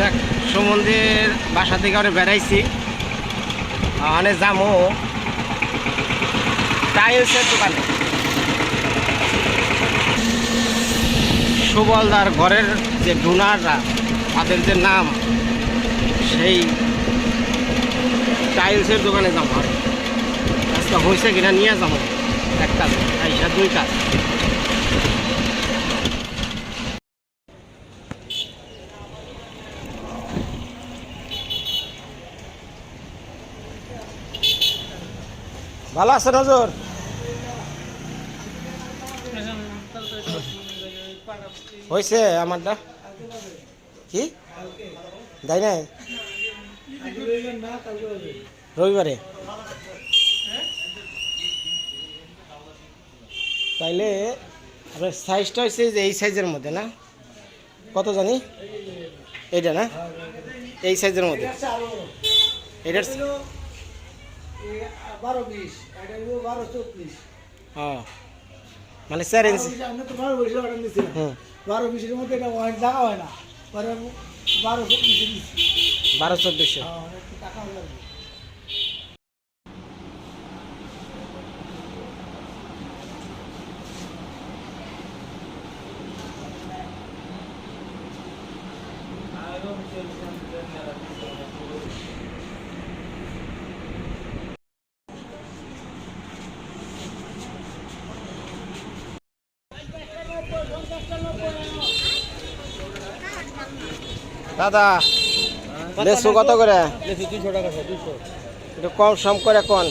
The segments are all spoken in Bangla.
যাক সমুদ্রের বাসা থেকে আমরা বেড়াইছি। ওখানে যাব টাইলসের দোকানে। সুবলদার ঘরের যে ডোনাররা, তাদের যে নাম, সেই টাইলসের দোকানে যাব আজকে হয়েছে কিনা নিয়ে যাব এক কাজ আইসা দুই কাজ ভালো আছে নজর হয়েছে আমারটা। কি? তাই নাই? রবিবারে? তাইলে আপনার সাইজটা হচ্ছে যে এই সাইজের মধ্যে না? কত জানি? এইটা না? এই সাইজের মধ্যে। এটার বারো বিশ এটা হলো বারো চব্বিশ। হ্যাঁ। মানে ইঞ্চি আমি তো বারো বিশ অর্ডার দিয়েছিলাম হুম বারো বিশের মধ্যে এটা অনেক জায়গা হয় না। পরে বারো চব্বিশে দিচ্ছি বারো চব্বিশশো অনেক টাকা লাগবে দাদা, লেসু কত করে? একটু কম সম করে কোন?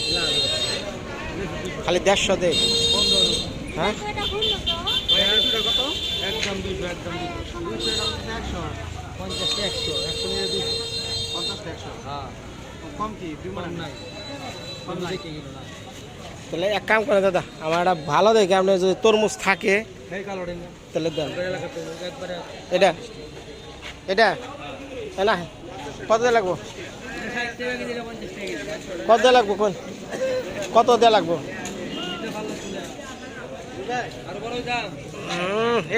খালি দেড়শো দে। হ্যাঁ? তাহলে এক কাম করে দাদা, আমার একটা ভালো দেখে আপনি যদি তরমুজ থাকে, তাহলে দেন। এটা এটা। না কত দিয়ে লাগবো? কত দিয়ে লাগবো কোন? কত দিয়ে লাগবো?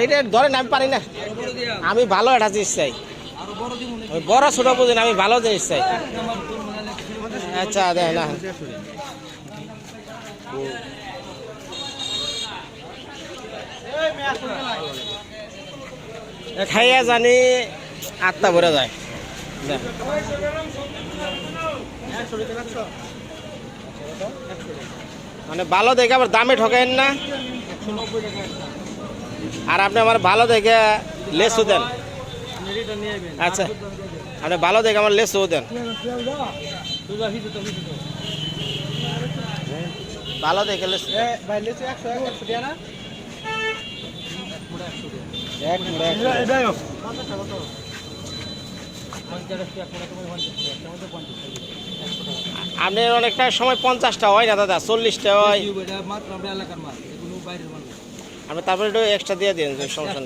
এইটা ধরেন, আমি পারি না। আমি ভালো একটা জিনিস চাই। বড় ছোট বুঝি আমি ভালো জিনিস চাই। আচ্ছা দেখ না খাইয়া জানি আটটা ভরে যায়। মানে ভালো দেখে আবার দামে ঠকেন না? আর আপনি আমার ভালো দেখে লেসও দেন। আচ্ছা আপনি ভালো দেখে আমার লেসও দেন। ভালো দেখে লেস মুড়া। আপনার অনেকটা সময় পঞ্চাশটা হয় না দাদা চল্লিশটা হয়। আপনি তারপরে একটু এক্সট্রা দিয়ে দিন সমস্যা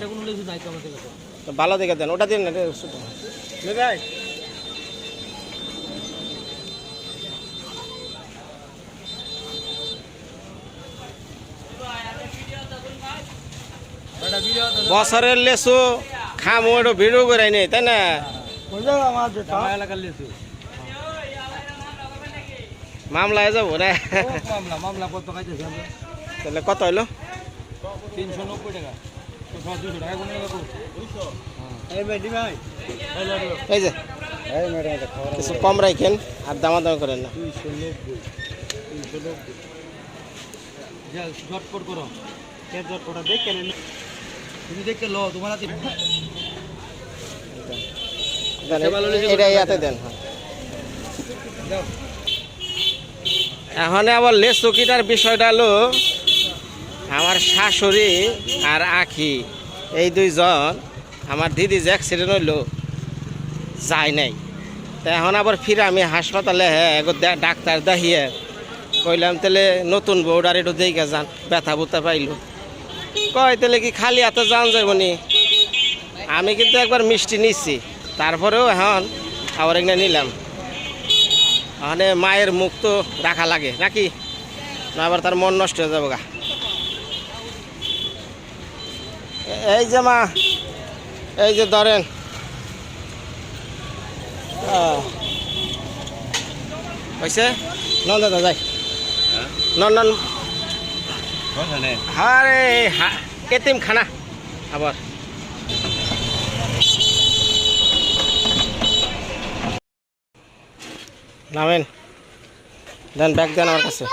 ভালো দেখে দেন ওটা দিন না তো বছরের লেসু খামো একটু ভিডিও করে নেই তাই না? মামলায় যাব না মামলা মামলা কত খাইতেছে তাহলে কত হইল? তিনশো নব্বই টাকা। এই যে। কিছু কম রাখেন আর দামাদামি করেন না। ঝটপট করো। ঝটপট দেখে তুমি দেখে লো তোমার এটা ইয়াতে দেন। দাও এখন আবার লেস চকিটার বিষয়টা হলো আমার শাশুড়ি আর আখি এই দুইজন আমার দিদি যে অ্যাক্সিডেন্ট হইল যায় নাই। তা এখন আবার ফিরে আমি হাসপাতালে হ্যাঁ ডাক্তার দেখিয়ে কইলাম তাহলে নতুন বউডার একটু দেখে যান ব্যথা বুথা পাইলো। কয় তাহলে কি খালি হাতে যান যাইব নি আমি কিন্তু একবার মিষ্টি নিচ্ছি তারপরেও এখন আবার এখানে নিলাম। মানে মায়ের মুখ তো রাখা লাগে নাকি? না আবার তার মন নষ্ট হয়ে যাব গা। এই যে মা এই যে ধরেন। হয়েছে নন দাদা যাই। নন নন। আরে হা- এতিম খানা আবার। নামেন। দেন ব্যাগ দেন আমার কাছে।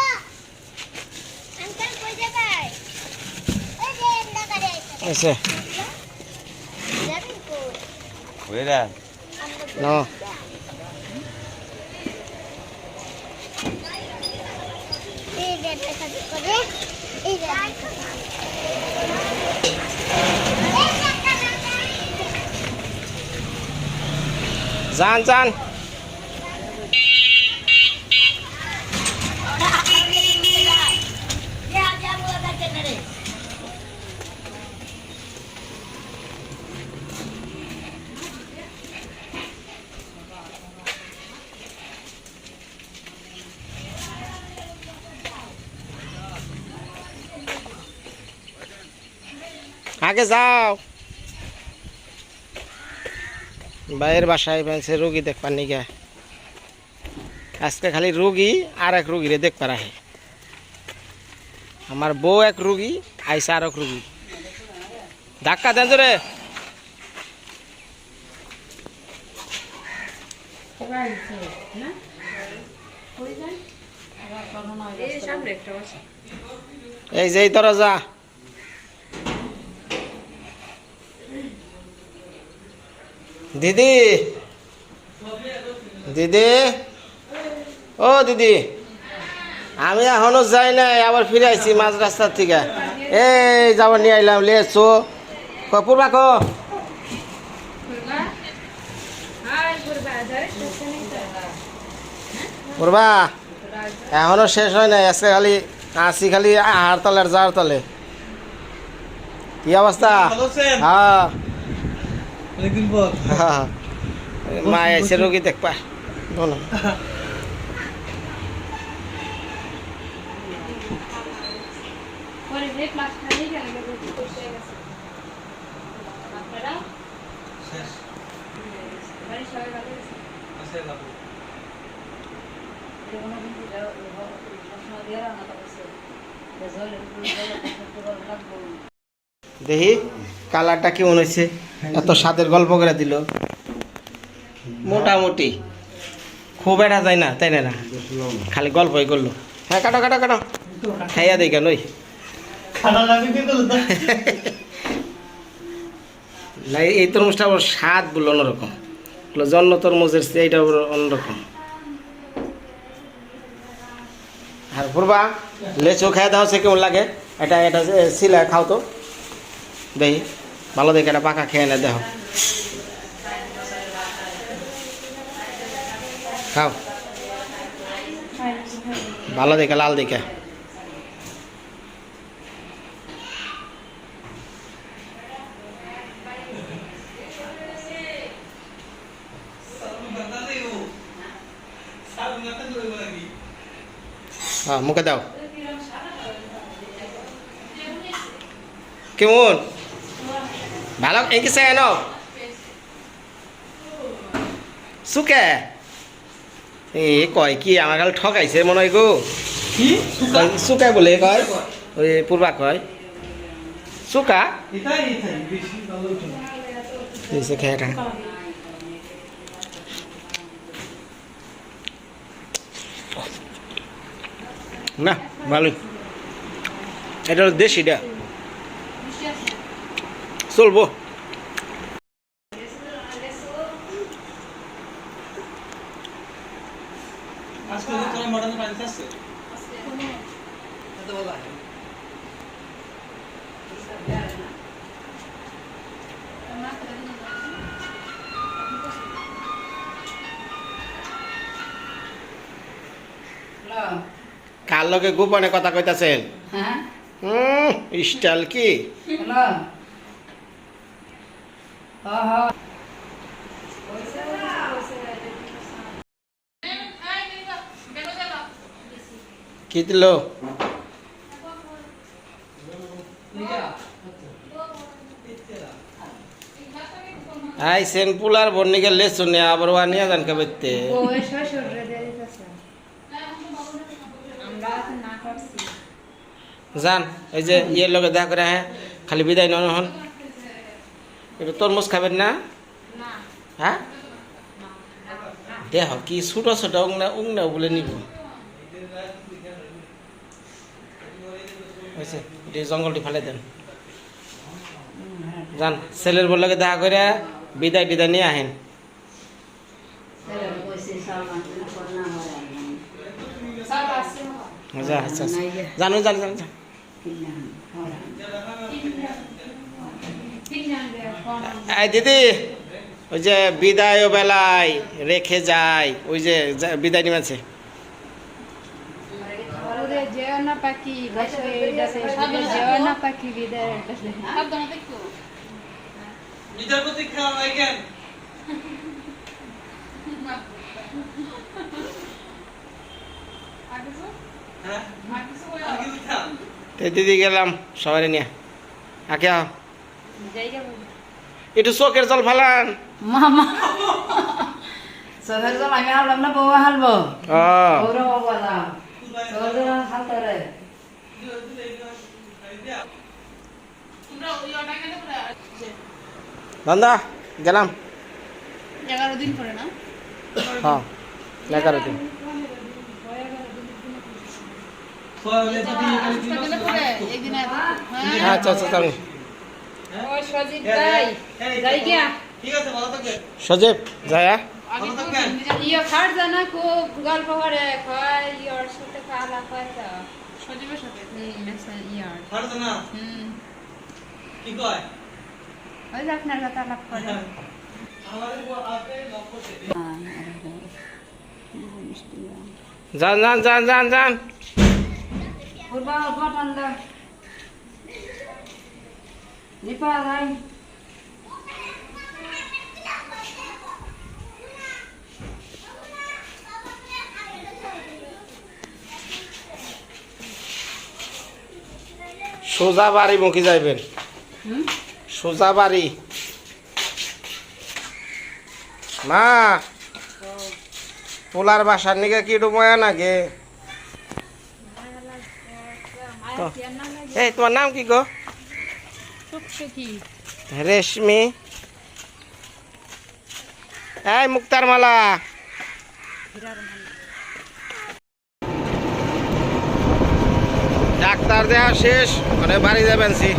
এসে। ন। যান যান। আগে যাও। বাইরের বাসায় পেয়েছে রুগী দেখবার নিগে। আজকে খালি রুগী আর এক রুগীরে দেখবার আহে। আমার বউ এক রুগী, আইসা আর এক রুগী। ধাক্কা দেন রে এই যে দরজা। দিদি। দিদি। ও দিদি। আমি এখনও যাই নাই আবার ফিরে আইছি মাঝ রাস্তার থেকে। এই যাবার নিয়ে আইলাম লেছো পূর্বা ক। পূর্বা এখনও শেষ হয় নাই আজকে খালি আসি খালি আহার তলের যার তলে। কি অবস্থা? হ্যাঁ। অনেকদিন পর। হ্যাঁ। মা এসে রোগী দেখবা। বলো। দেখি কালারটা কেমন হয়েছে। এত স্বাদের গল্প করে দিল। মোটামুটি। খুব এটা যায় না, তাই না? খালি গল্পই করল। হ্যাঁ কাটো কাটো কাটো। খাইয়া দেই কেন এই তরমুজটা আবার স্বাদ বলল অন্যরকম। জন্ম তরমুজের এইটা আবার অন্যরকম। আর পূর্বা, লেচু খাই দাও, সে কেমন লাগে? এটা এটা সিলা খাও তো। দেখি ভালো দেখে এটা পাকা খেয়ে না, দেখো। খাও। ভালো দেখে, লাল দেখে। হ্যাঁ মুখে দাও। কেমন? ভালো? এই কি চাই ন সুকে এ কয় কি আমার খালি ঠকাইছে মনে হয় গো। কি? সুকাই বলে কয়? ওই পূর্বা কয়। সুকা খেয়েটা। না ভালোই। এটা হলো দেশিটা চলবো। কার লগে গোপনে কথা কইতাছেন? হ্যাঁ? হুম স্টাইল কি? হ্যালো? হ্যাঁ হ্যাঁ কি দিল আইসেন পুলার বর্ণিকে লেসু নিয়ে আবার ওয়া নিয়ে যান কেবেতে বউয়ের শ্বশুররে দিয়ে দিতেছে আমরা তো না করছি যান একটু তরমুজ খাবেন না? না। হ্যাঁ? দেহ কি ছোট ছোট উংনা উংনা বলে নিব। হয়েছে জঙ্গলটি ফেলে দেন। যান ছেলের বললে দেখা করে বিদায় টিদায় নিয়ে আহেন। আচ্ছা আচ্ছা। আচ্ছা। জানো জান জান জান। তিন জন দিয়ে ফোন এই দিদি ওই যে বিদায় বেলায় রেখে যায় ওই যে বিদায় নিমেছে হ্যাঁ দিদি গেলাম সবাই নিয়ে। আকে আও। একটু চোখের জল ফালান। মামা সহের জল আমি হারলাম না বউ হারবো দান্দা গেলাম। এগারো দিন পরে না? হ্যাঁ এগারো দিন। হ্যাঁ আচ্ছা আচ্ছা সজীব যায়া। ইয়ে কি কয়? ওই আপনার কথা লাভ করে। আমাদের আপনি লক্ষ্য যান যান যান যান যান। নিপা যাই সোজা বাড়ি মুখে যাইবেন। সোজা বাড়ি। মা পোলার বাসার নিকে কি ডুবয়া নাগে? এই তোমার নাম কি গো? রেশমি। এই মুক্তার মালা। ডাক্তার দেওয়া শেষ মানে বাড়ি যাবেন সি।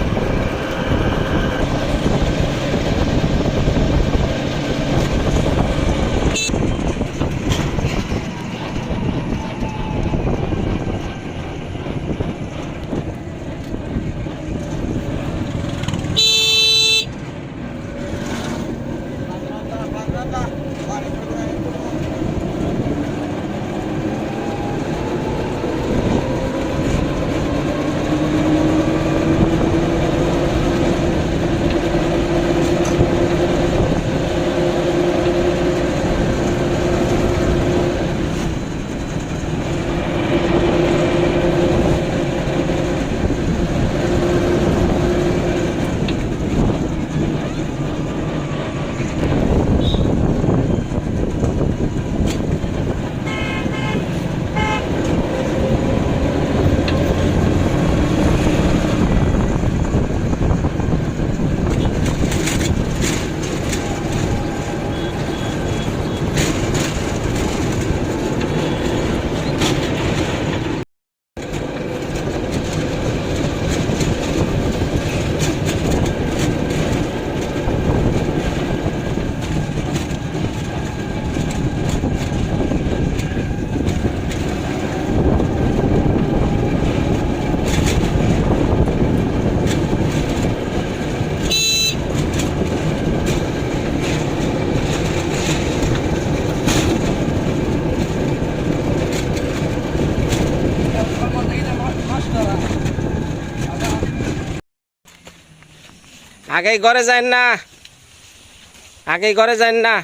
আগেই ঘরে যান না। আগেই ঘরে যান না।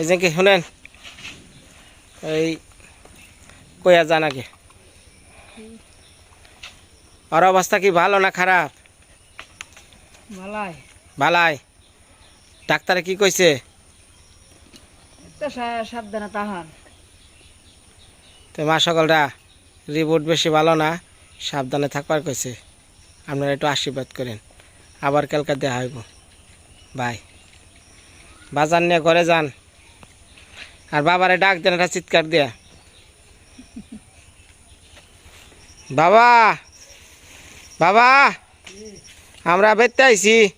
এই যে কি শুনেন? এই কইয়া যান আগে। ওর অবস্থা কি ভালো না খারাপ? ভালাই। ডাক্তারে কি কইছে? তো সাবধানে তাহান। তো মা সকলরা রিপোর্ট বেশি ভালো না সাবধানে থাকবার কইছে। আপনারা একটু আশীর্বাদ করেন। আবার কালকে দেখা হইব। বাই। বাজার নিয়ে ঘরে যান। আর বাবারে ডাক দেন, একটা চিৎকার দিয়া। বাবা! বাবা! আমরা বেতে আইছি।